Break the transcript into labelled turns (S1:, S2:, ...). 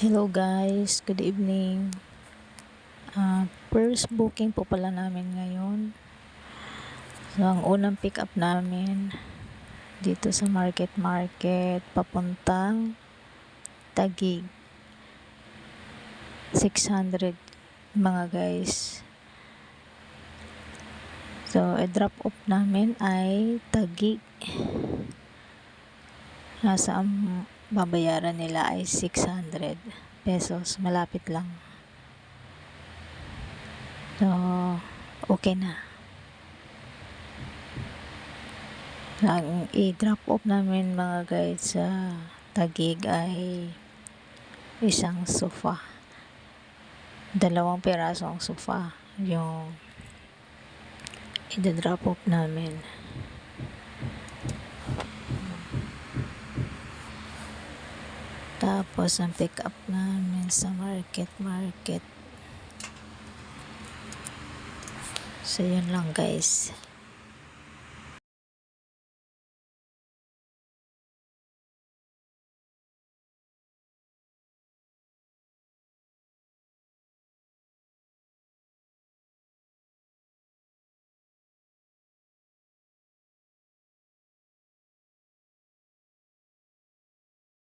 S1: Hello guys, good evening. Ah, first booking po pala namin ngayon. So, ang unang pick up namin dito sa Market Market papuntang Tagig. 600 mga guys. So, i-drop off namin ay Tagig. Nasa ang babayaran nila ay 600 pesos. Malapit lang. So, okay na. Ang i-drop off namin mga guys sa Tagig ay isang sofa. Dalawang piraso ang sofa. Yung i-drop off namin. Tapos, ang pick up namin sa market, market. So, yun lang guys.